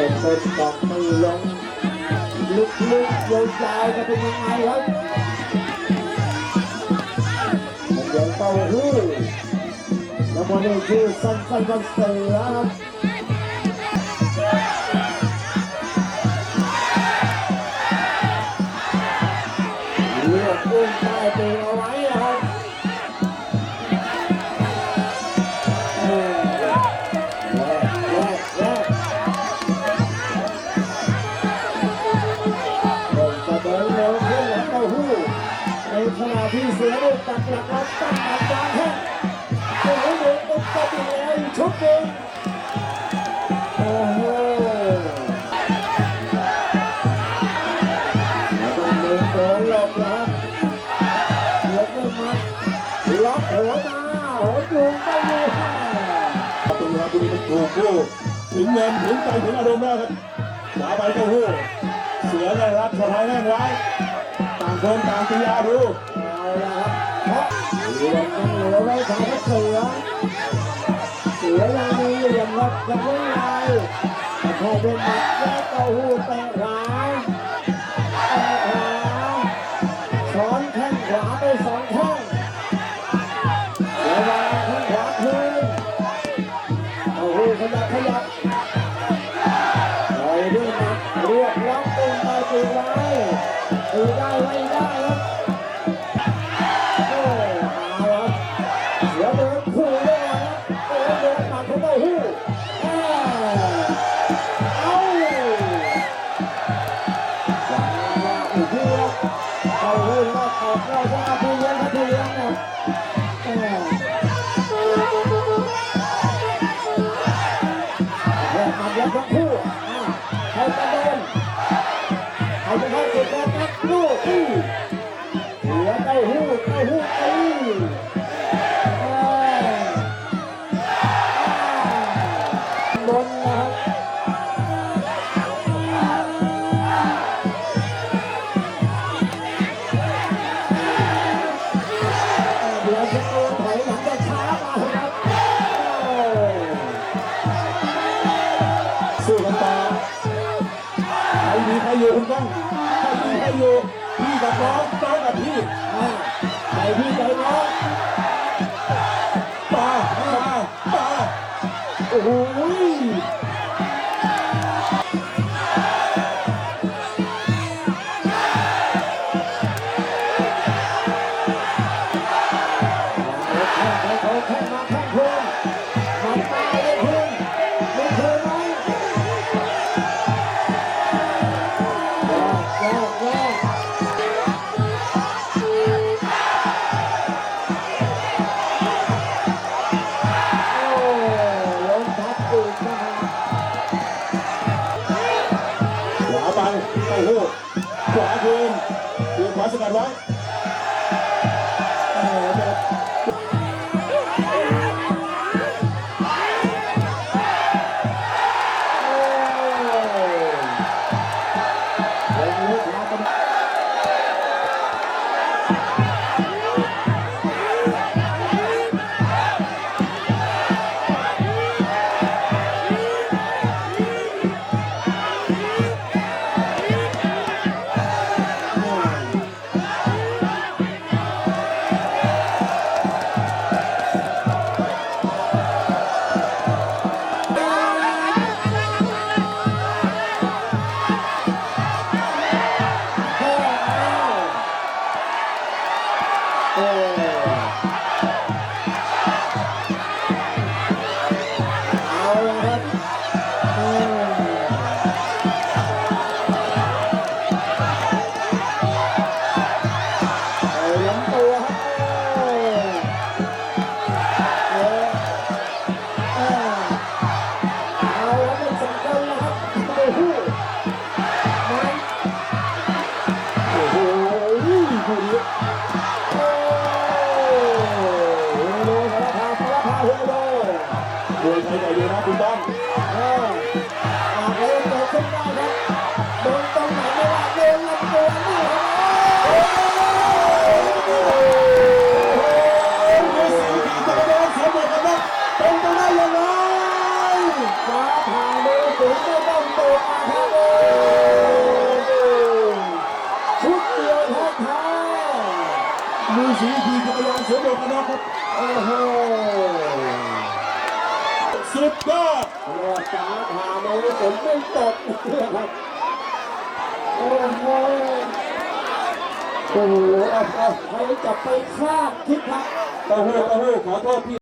เป็นเป็นบอกไม่ลงลึกๆยาวๆจะเป็นยังไงครับมันเดินเต้าหู้แล้วมันนี่คือสั้นๆกันเสือครับเลือกอุ้มใต้เตะเอาไว้ ตัดหลักรับตั้งหลักวางแข้งโอ้โหเดินตุ๊บตบอีกแล้วอีกชุดหนึ่งโอ้โหแล้วต้องเดินโดนหลบนะครับหลบไม่มัดล็อกหัวมาหัวจูงไปอยู่ประตูราบุรีมันถูกคู่ถึงเงินถึงใจถึงอารมณ์แล้วครับขวาไปเต้หู้เสือได้รับสะพายแน่นไว้ต่างคนต่างตีอาดูเอาละครับเพ หลังเหลือไว้ของเสือเสือยังมีเหลี่ยมครับยังไม่ลายแต่พอเป็นหมัดแล้วเต้าหู้เตะขวาเตะขวาสอนแข้งขวาไปสองแข้งเสือวางแข้งขวาคืนเต้าหู้ขยับขยับต่อยด้วยหมัดเรียกล็อกตรงไปตีไว้ตีได้ไม่ ใครดีใครอยู่คุณก้องใครดีใครอยู่พี่กับน้องน้องกับพี่อ่าใจพี่ใจน้องมามามาโอ้โหแข้งไปเขาแข้งมาแข้ง ไว้โอ้โห ดเดียวแท้มีสีขี่จักรยานสวมหมวกกันน็อกครับๆโอ้โห สุดยอดรอดฟ้าผ่ามาฝนไม่ตกนะครับ โอ้โหโอ้โหเอาเอาใครจะไปคาดคิดครับเต้าหู้เต้าหู้ขอโทษพี่